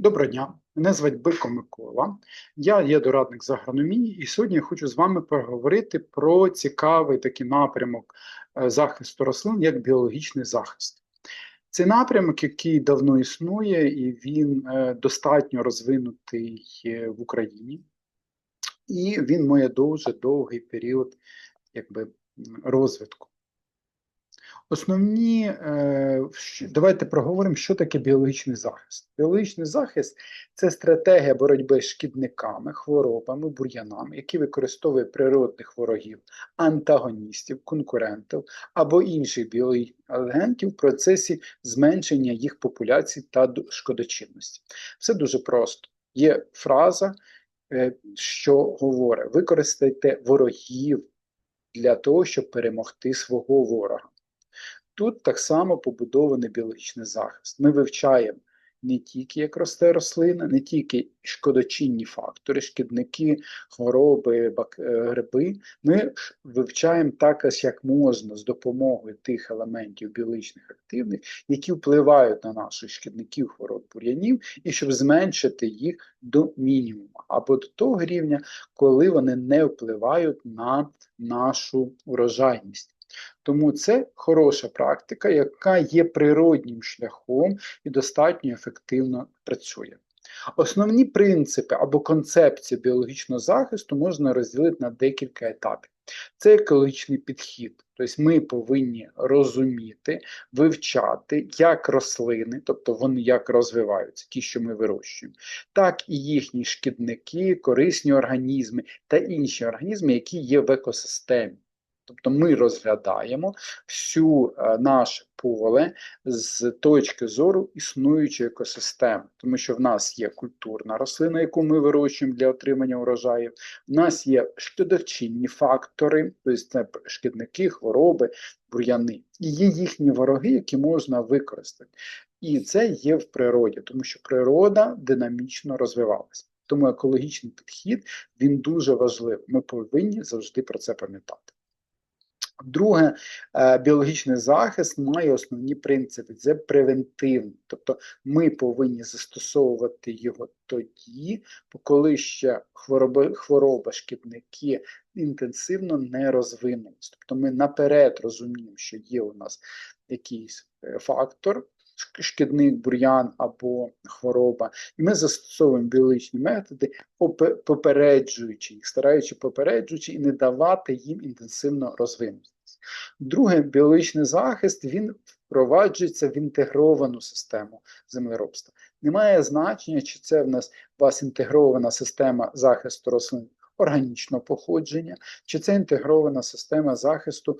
Доброго дня, мене звати Бирко Микола. Я є дорадник з агрономії, і сьогодні я хочу з вами поговорити про цікавий такий напрямок е, захисту рослин, як біологічний захист. Це напрямок, який давно існує, і він е, достатньо розвинутий е, в Україні, і він має дуже довгий період якби, розвитку. Основні, е, давайте проговоримо, що таке біологічний захист. Біологічний захист це стратегія боротьби з шкідниками, хворобами, бур'янами, які використовує природних ворогів, антагоністів, конкурентів або інших біологічних агентів в процесі зменшення їх популяцій та шкодочинності. Все дуже просто. Є фраза, е, що говорить: використайте ворогів для того, щоб перемогти свого ворога. Тут так само побудований біологічний захист. Ми вивчаємо не тільки як росте рослина, не тільки шкодочинні фактори, шкідники, хвороби. Е, гриби. Ми вивчаємо також, як можна з допомогою тих елементів біологічних активних, які впливають на наших шкідників, хвороб бур'янів, і щоб зменшити їх до мінімуму або до того рівня, коли вони не впливають на нашу урожайність. Тому це хороша практика, яка є природнім шляхом і достатньо ефективно працює. Основні принципи або концепції біологічного захисту можна розділити на декілька етапів. Це екологічний підхід, тобто ми повинні розуміти, вивчати як рослини, тобто вони як розвиваються, ті, що ми вирощуємо, так і їхні шкідники, корисні організми та інші організми, які є в екосистемі. Тобто ми розглядаємо всю е, наше поле з точки зору існуючої екосистеми, тому що в нас є культурна рослина, яку ми вирощуємо для отримання урожаю, в нас є шкідовчинні фактори, тобто це шкідники, хвороби, бур'яни, і є їхні вороги, які можна використати. І це є в природі, тому що природа динамічно розвивалася. Тому екологічний підхід він дуже важливий. Ми повинні завжди про це пам'ятати. Друге, е, біологічний захист має основні принципи. Це превентивний. Тобто ми повинні застосовувати його тоді, коли ще хвороби, хвороба, шкідники інтенсивно не розвинулись. Тобто ми наперед розуміємо, що є у нас якийсь е, фактор. Шкідник, бур'ян або хвороба, і ми застосовуємо біологічні методи, попереджуючи їх, стараючи попереджуючи і не давати їм інтенсивно розвинутися. Друге, біологічний захист він впроваджується в інтегровану систему землеробства. Немає значення, чи це в нас у вас інтегрована система захисту рослин органічного походження, чи це інтегрована система захисту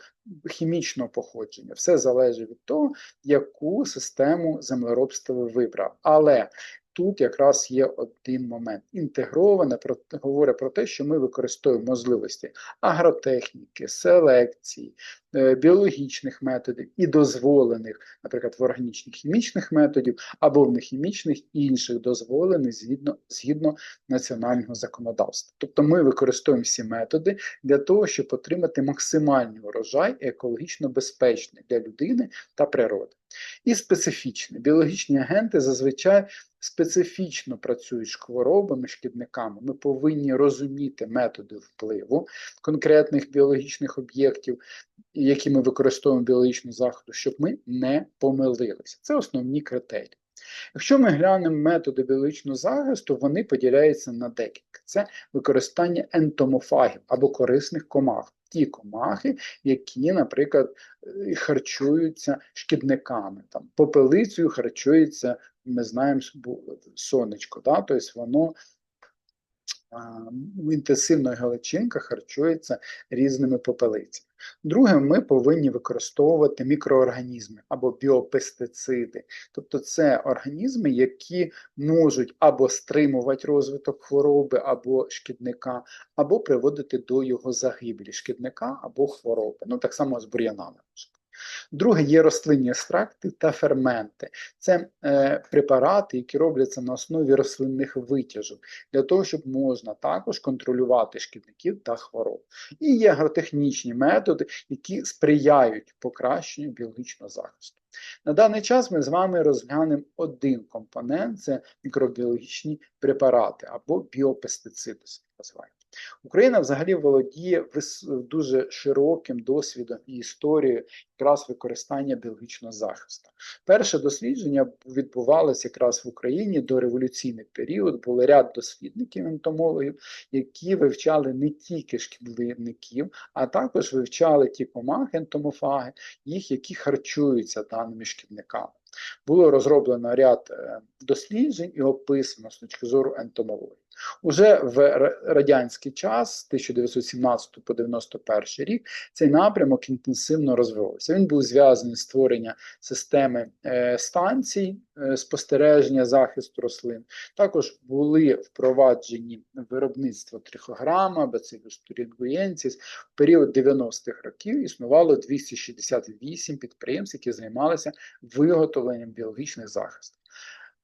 хімічного походження. Все залежить від того, яку систему землеробства ви вибрав. Але тут якраз є один момент. Інтегроване говорить про те, що ми використовуємо можливості агротехніки, селекції, е, біологічних методів і дозволених, наприклад, в органічних хімічних методів або в нехімічних інших дозволених згідно згідно національного законодавства. Тобто ми використовуємо всі методи для того, щоб отримати максимальний урожай екологічно безпечний для людини та природи. І специфічні біологічні агенти зазвичай специфічно працюють з хворобами, шкідниками. Ми повинні розуміти методи впливу конкретних біологічних об'єктів, які ми використовуємо біологічну заходу, щоб ми не помилилися. Це основні критерії. Якщо ми глянемо методи біологічного захисту, вони поділяються на декілька. Це використання ентомофагів або корисних комах. Ті комахи, які, наприклад, е, харчуються шкідниками. Там, Попелицею харчується, ми знаємо, сонечко, да? тобто воно інтенсивна галичинка харчується різними попелицями. Друге, ми повинні використовувати мікроорганізми або біопестициди, тобто це організми, які можуть або стримувати розвиток хвороби або шкідника, або приводити до його загибелі шкідника або хвороби. Ну так само з бур'янами. Друге є рослинні екстракти та ферменти. Це е, препарати, які робляться на основі рослинних витяжок, для того, щоб можна також контролювати шкідників та хвороб. І є агротехнічні методи, які сприяють покращенню біологічного захисту. На даний час ми з вами розглянемо один компонент це мікробіологічні препарати або біопестициди. називаємо. Україна взагалі володіє дуже широким досвідом і історією якраз використання біологічного захисту. Перше дослідження відбувалося якраз в Україні до революційний період. Були ряд дослідників ентомологів, які вивчали не тільки шкідливників, а також вивчали ті комахи, ентомофаги, їх, які харчуються даними шкідниками. Було розроблено ряд е, досліджень і описано з точки зору ентомології. Уже в радянський час, з 1917 по 91 рік, цей напрямок інтенсивно розвивався. Він був зв'язаний з створенням системи е, станцій е, спостереження захисту рослин. Також були впроваджені виробництво трихограма, бацилюс. В період 90-х років існувало 268 підприємств, які займалися виготовленням біологічних захистів.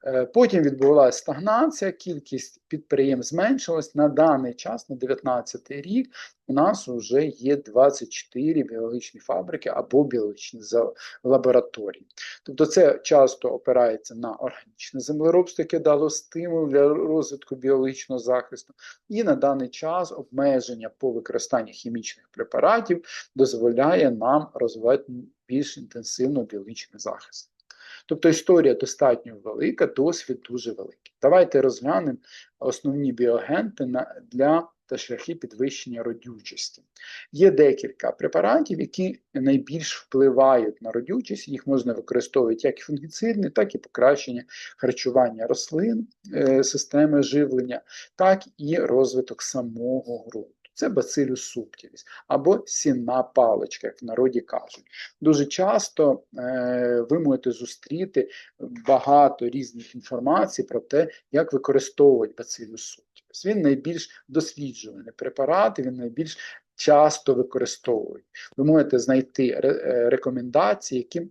Е, потім відбувалася стагнація, кількість підприємств зменшилась. На даний час, на 2019 рік, у нас вже є 24 біологічні фабрики або біологічні лабораторії. Тобто це часто опирається на органічне землеробство, яке дало стимул для розвитку біологічного захисту, і на даний час обмеження по використанню хімічних препаратів дозволяє нам розвивати більш інтенсивно біологічний захист. Тобто історія достатньо велика, досвід дуже великий. Давайте розглянемо основні біогенти для та шляхи підвищення родючості. Є декілька препаратів, які найбільш впливають на родючість, їх можна використовувати як фунгіцидні, так і покращення харчування рослин, е, системи живлення, так і розвиток самого ґрунту. Це бацилюс субтіліс або сінна паличка, як в народі кажуть. Дуже часто е, ви можете зустріти багато різних інформацій про те, як використовувати бацилюс субтіліс. Він найбільш досліджуваний препарат, він найбільш часто використовують. Ви можете знайти е, рекомендації, які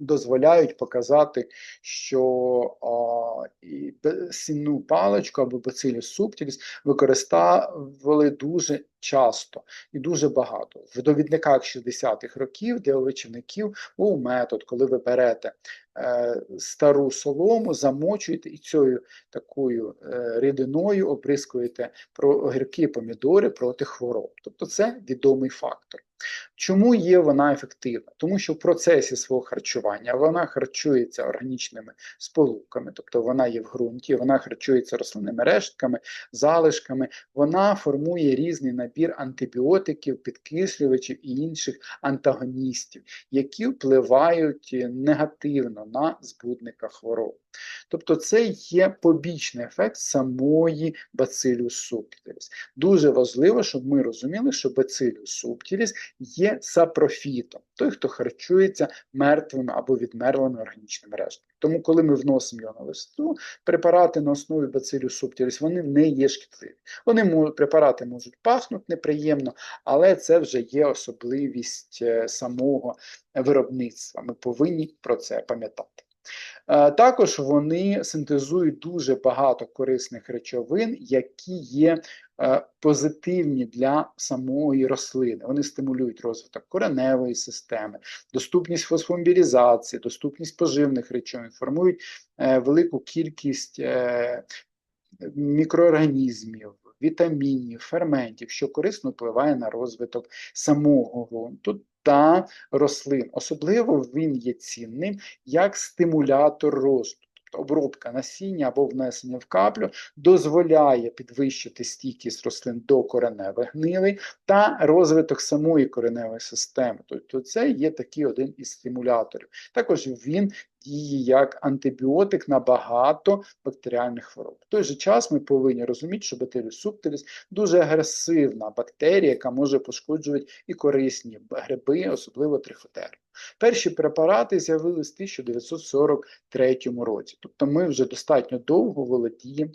дозволяють показати, що а, сінну паличку або бациліс субтіліс використовували дуже часто і дуже багато. В довідниках 60-х років для овочівників був метод, коли ви берете стару солому, замочуєте і цією такою е, рідиною оприскуєте про огірки помідори проти хвороб. Тобто це відомий фактор. Чому є вона ефективна? Тому що в процесі свого харчування вона харчується органічними сполуками, тобто вона є в ґрунті, вона харчується рослинними рештками, залишками, вона формує різний набір антибіотиків, підкислювачів і інших антагоністів, які впливають негативно на збудника хвороб. Тобто це є побічний ефект самої бациліус субтиліс. Дуже важливо, щоб ми розуміли, що бациліус субтиліс є сапрофітом, той, хто харчується мертвими або відмерлими органічними рештками. Тому, коли ми вносимо його на листу, препарати на основі бациліус субтиліс, вони не є шкідливі. Вони препарати можуть пахнути неприємно, але це вже є особливість е, самого виробництва. Ми повинні про це пам'ятати. Е, також вони синтезують дуже багато корисних речовин, які є е, позитивні для самої рослини. Вони стимулюють розвиток кореневої системи, доступність фосфомбілізації, доступність поживних речовин, формують е, велику кількість мікроорганізмів. Вітамінів, ферментів, що корисно впливає на розвиток самого ґрунту та рослин. Особливо він є цінним як стимулятор росту. Тобто обробка насіння або внесення в каплю дозволяє підвищити стійкість рослин до кореневих гнилей та розвиток самої кореневої системи. Тобто це є такий один із стимуляторів. Також він діє як антибіотик на багато бактеріальних хвороб. В той же час ми повинні розуміти, що бактеріус субтиліс дуже агресивна бактерія, яка може пошкоджувати і корисні гриби, особливо трихотери. Перші препарати з'явились в 1943 році, тобто ми вже достатньо довго володіємо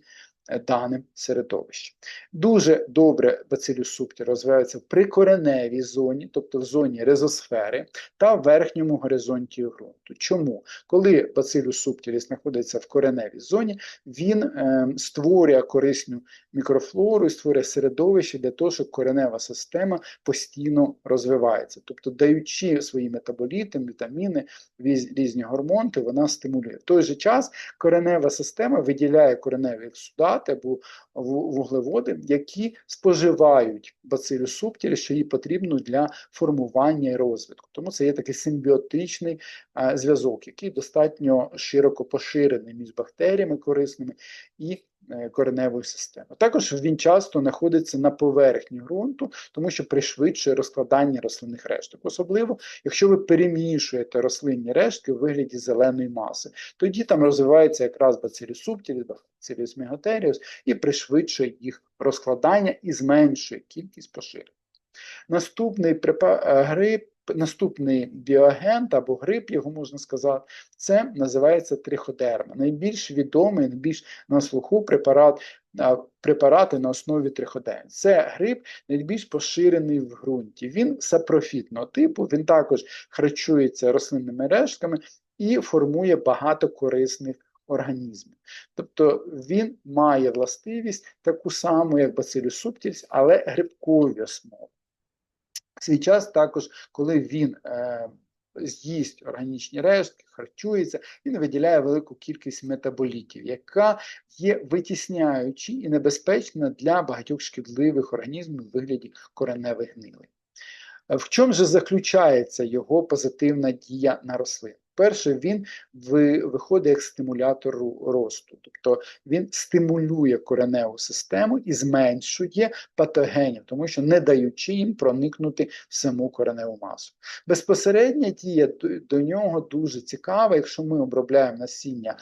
даним середовищем. Дуже добре бацилюс супті розвивається в прикореневій зоні, тобто в зоні резосфери та в верхньому горизонті ґрунту. Чому? Коли бацилюс субтіліс знаходиться в кореневій зоні, він е, створює корисну мікрофлору і створює середовище для того, щоб коренева система постійно розвивається. Тобто, даючи свої метаболіти, вітаміни, різні гормони, вона стимулює. В той же час коренева система виділяє кореневі ексудати або вуглеводи, які споживають бацилю субтілі, що їй потрібно для формування і розвитку. Тому це є такий симбіотичний зв'язок, який достатньо широко поширений між бактеріями корисними і Е, кореневої системи. Також він часто знаходиться на поверхні ґрунту, тому що пришвидшує розкладання рослинних решток. Особливо, якщо ви перемішуєте рослинні рештки у вигляді зеленої маси, тоді там розвивається якраз бациліс субтіліс, бациліс мегатеріус і пришвидшує їх розкладання і зменшує кількість поширень. Наступний е, гриб Наступний біоагент або грип, його можна сказати, це називається триходерма. Найбільш відомий, найбільш на слуху препарат, препарати на основі триходерм. Це грип найбільш поширений в ґрунті. Він сапрофітного типу, він також харчується рослинними рештками і формує багато корисних організмів. Тобто він має властивість таку саму, як бацилюс субтільс, але грибкові основи свій час також, коли він е, з'їсть органічні рештки, харчується, він виділяє велику кількість метаболітів, яка є витісняючи і небезпечна для багатьох шкідливих організмів у вигляді кореневих гнилей. В чому же заключається його позитивна дія на рослину? Перше, він виходить як стимулятор росту, тобто він стимулює кореневу систему і зменшує патогенів, тому що не даючи їм проникнути в саму кореневу масу. Безпосередня дія до нього дуже цікава, якщо ми обробляємо насіння.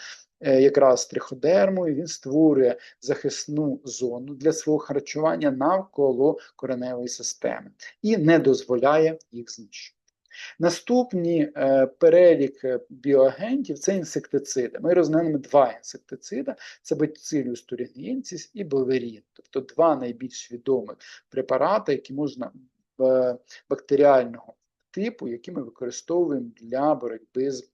Е, якраз триходермою, він створює захисну зону для свого харчування навколо кореневої системи і не дозволяє їх знищувати. Наступні е, перелік е, біоагентів це інсектициди. Ми розглянемо два інсектициди: це Bacillus thuringiensis і Boverin, тобто два найбільш відомих препарати, які можна е, бактеріального типу, які ми використовуємо для боротьби з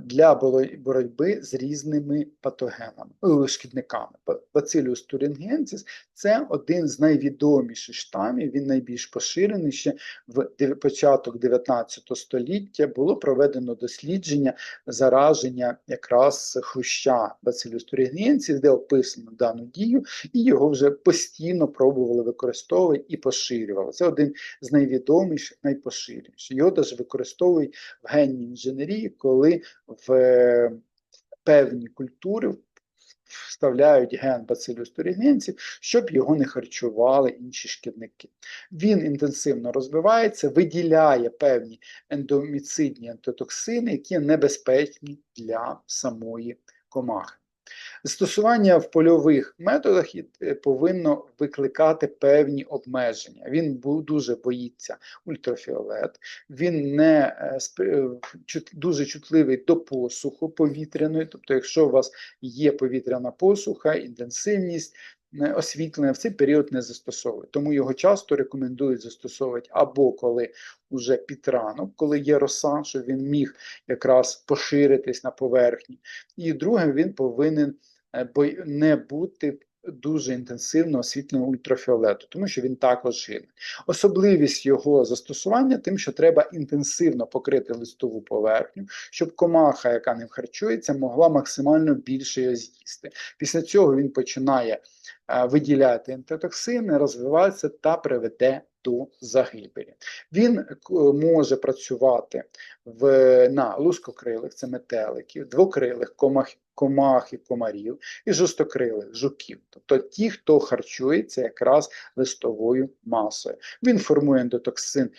для боротьби з різними патогенами, е, шкідниками. Bacillus thuringiensis – це один з найвідоміших штамів, він найбільш поширений ще в початок 19 століття було проведено дослідження зараження якраз хруща Bacillus thuringiensis, де описано дану дію, і його вже постійно пробували використовувати і поширювали. Це один з найвідоміших, найпоширеніших. Його навіть використовують в генній інженерії, коли в е, певні культури вставляють ген бацилюс турігенців, щоб його не харчували інші шкідники. Він інтенсивно розвивається, виділяє певні ендоміцидні антитоксини, які небезпечні для самої комахи. Застосування в польових методах е, повинно викликати певні обмеження. Він дуже боїться ультрафіолет, він не е, е, дуже чутливий до посуху повітряної, тобто, якщо у вас є повітряна посуха, інтенсивність освітлення в цей період не застосовують. Тому його часто рекомендують застосовувати або коли вже під ранок, коли є роса, щоб він міг якраз поширитись на поверхні. І друге, він повинен е, не бути дуже інтенсивно освітлення ультрафіолету, тому що він також гине. Особливість його застосування тим, що треба інтенсивно покрити листову поверхню, щоб комаха, яка ним харчується, могла максимально більше його з'їсти. Після цього він починає виділяти антитоксини, розвиватися та приведе до загибелі. Він е, може працювати в, на лускокрилих, це метеликів, двокрилих комах, комах і комарів, і жорстокрилих жуків, тобто ті, хто харчується якраз листовою масою. Він формує ендотоксин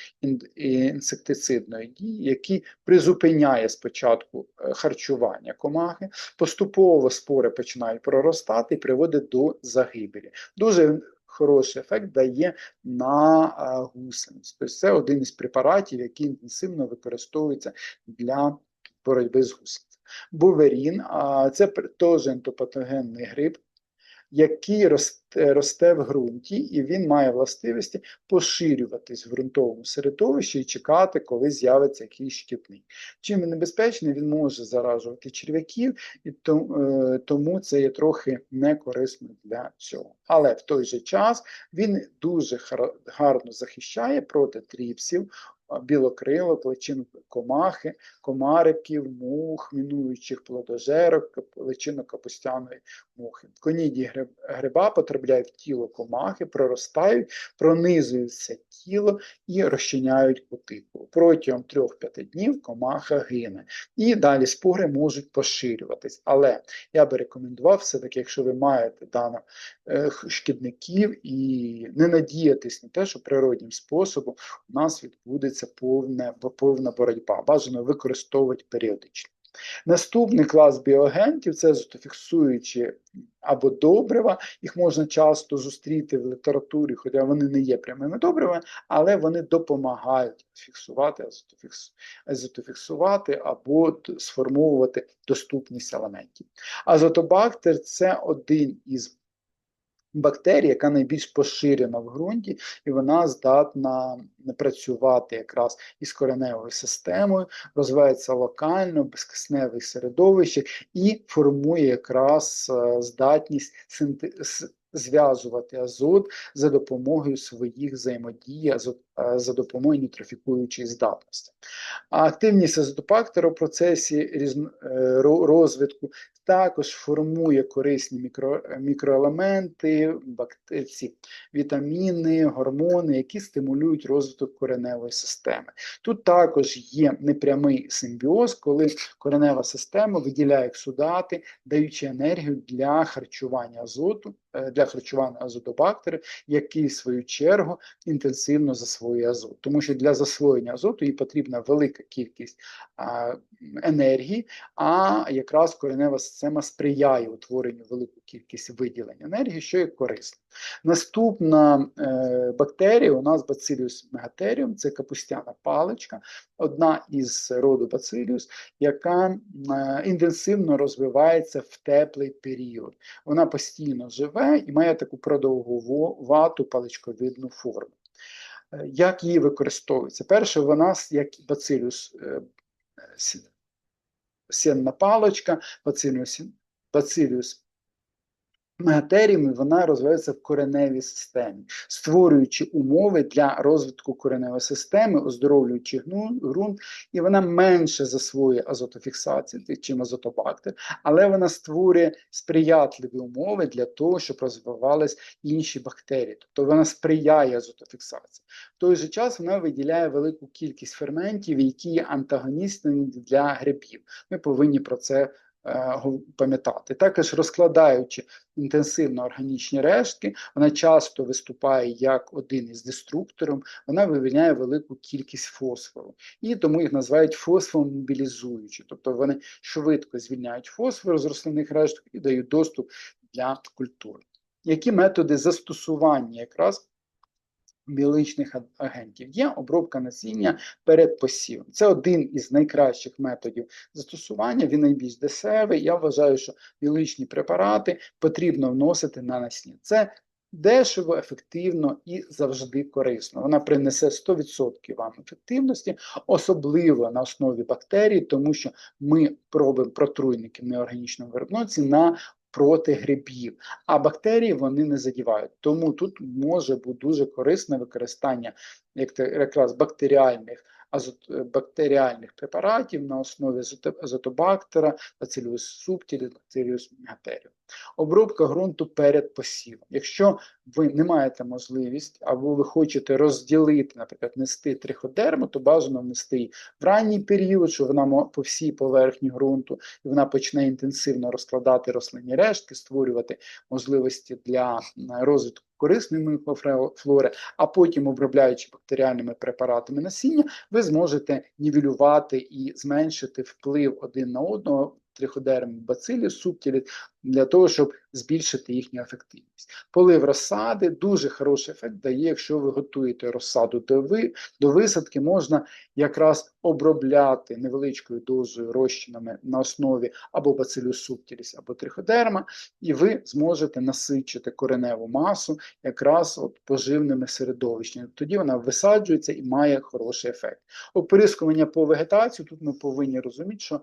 інсектицидної дії, який призупиняє спочатку е, харчування комахи, поступово спори починають проростати і приводить до загибелі. Дуже хороший ефект дає на гусениць. Тобто це один із препаратів, який інтенсивно використовується для боротьби з гусеницями. Буверін, це теж ентопатогенний гриб, який росте, в ґрунті, і він має властивості поширюватись в ґрунтовому середовищі і чекати, коли з'явиться якийсь шкідник. Чим він небезпечний, він може заражувати черв'яків, і е, тому це є трохи некорисно для цього. Але в той же час він дуже гарно захищає проти тріпсів, а, білокрилок, личинок комахи, комариків, мух, мінуючих плодожерок, личинок капустяної мухи. Коніді гриб, гриба потрапляють в тіло комахи, проростають, пронизуються тіло і розчиняють кутикулу. Протягом 3-5 днів комаха гине. І далі спори можуть поширюватись. Але я би рекомендував все-таки, якщо ви маєте дано е, шкідників і не надіятись на те, що природнім способом у нас відбудеться повне, повна боротьба. Бажано використовувати періодично. Наступний клас біоагентів це зотофіксуючі або добрива. Їх можна часто зустріти в літературі, хоча вони не є прямими добривами, але вони допомагають фіксувати, азотофікс- азотофіксувати або сформовувати доступність елементів. Азотобактер це один із бактерій, яка найбільш поширена в ґрунті, і вона здатна працювати якраз із кореневою системою, розвивається локально, в безкисневих середовищах і формує якраз е, здатність зв'язувати азот за допомогою своїх взаємодій, азот- за допомогою нітрофікуючої здатності. А активність азотопактера в процесі е, ро- розвитку також формує корисні мікро, мікроелементи, ці вітаміни, гормони, які стимулюють розвиток кореневої системи. Тут також є непрямий симбіоз, коли коренева система виділяє ексудати, даючи енергію для харчування азоту, е, для харчування азотобактерів, який в свою чергу інтенсивно засвоює азот. Тому що для засвоєння азоту їй потрібна велика кількість а, енергії, а якраз коренева система сприяє утворенню велику кількість виділень енергії, що є корисно. Наступна е, бактерія у нас Bacillus megatherium, це капустяна паличка, одна із роду Bacillus, яка е, інтенсивно розвивається в теплий період. Вона постійно живе і має таку продовгувату паличковидну форму. Е, Як її використовується? Перше, вона як бацилюс сінна палочка, бацилюс, бацилюс мегатеріум, вона розвивається в кореневій системі, створюючи умови для розвитку кореневої системи, оздоровлюючи ґрунт, і вона менше засвоює азотофіксації, чим азотобактер, але вона створює сприятливі умови для того, щоб розвивались інші бактерії. Тобто вона сприяє азотофіксації. В той же час вона виділяє велику кількість ферментів, які є антагоністами для грибів. Ми повинні про це пам'ятати. Також розкладаючи інтенсивно органічні рештки, вона часто виступає як один із деструкторів, вона вивільняє велику кількість фосфору. І тому їх називають фосфомобілізуючі, тобто вони швидко звільняють фосфор з рослинних решток і дають доступ для культур. Які методи застосування якраз біологічних агентів? Є обробка насіння перед посівом. Це один із найкращих методів застосування, він найбільш дешевий. Я вважаю, що біологічні препарати потрібно вносити на насіння. Це дешево, ефективно і завжди корисно. Вона принесе 100% вам ефективності, особливо на основі бактерій, тому що ми пробуємо протруйники в неорганічному виробництві на проти грибів, а бактерії вони не задівають. Тому тут може бути дуже корисне використання як якраз бактеріальних бактеріальних препаратів на основі азото- азотобактера, Bacillus subtilis, Bacillus megatherium. Обробка ґрунту перед посівом. Якщо ви не маєте можливість, або ви хочете розділити, наприклад, нести триходерму, то бажано внести в ранній період, що вона по всій поверхні ґрунту, і вона почне інтенсивно розкладати рослинні рештки, створювати можливості для розвитку корисної мікрофлори, а потім обробляючи бактеріальними препаратами насіння, ви зможете нівелювати і зменшити вплив один на одного триходерм, бацилі, субтілі, для того, щоб збільшити їхню ефективність. Полив розсади дуже хороший ефект дає, якщо ви готуєте розсаду до, ви, до висадки, можна якраз обробляти невеличкою дозою розчинами на основі або бацилюс субтіліс, або триходерма, і ви зможете насичити кореневу масу якраз от поживними середовищами. Тоді вона висаджується і має хороший ефект. Оприскування по вегетації тут ми повинні розуміти, що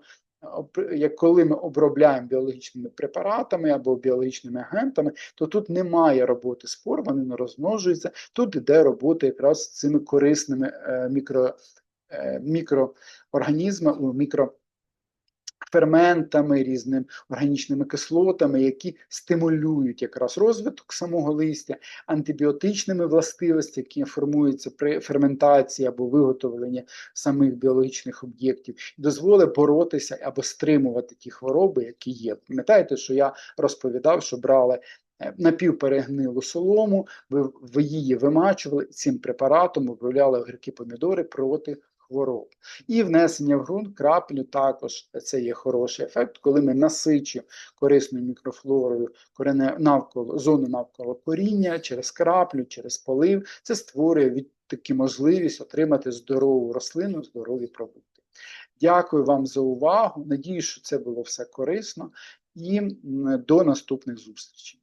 як коли ми обробляємо біологічними препаратами або біологічними агентами, то тут немає роботи спор, вони не розмножуються. Тут іде робота якраз з цими корисними е, мікро, мікроорганізмами мікроорганізмами, мікро ферментами, різними органічними кислотами, які стимулюють якраз розвиток самого листя, антибіотичними властивостями, які формуються при ферментації або виготовленні самих біологічних об'єктів, дозволить боротися або стримувати ті хвороби, які є. Пам'ятаєте, що я розповідав, що брали е, напівперегнилу солому, ви, її вимачували цим препаратом обробляли огірки помідори проти хвороб. І внесення в ґрунт краплю також це є хороший ефект, коли ми насичуємо корисною мікрофлорою корене навколо зону навколо коріння через краплю, через полив. Це створює від таки можливість отримати здорову рослину, здорові продукти. Дякую вам за увагу. Надію, що це було все корисно, і до наступних зустрічей.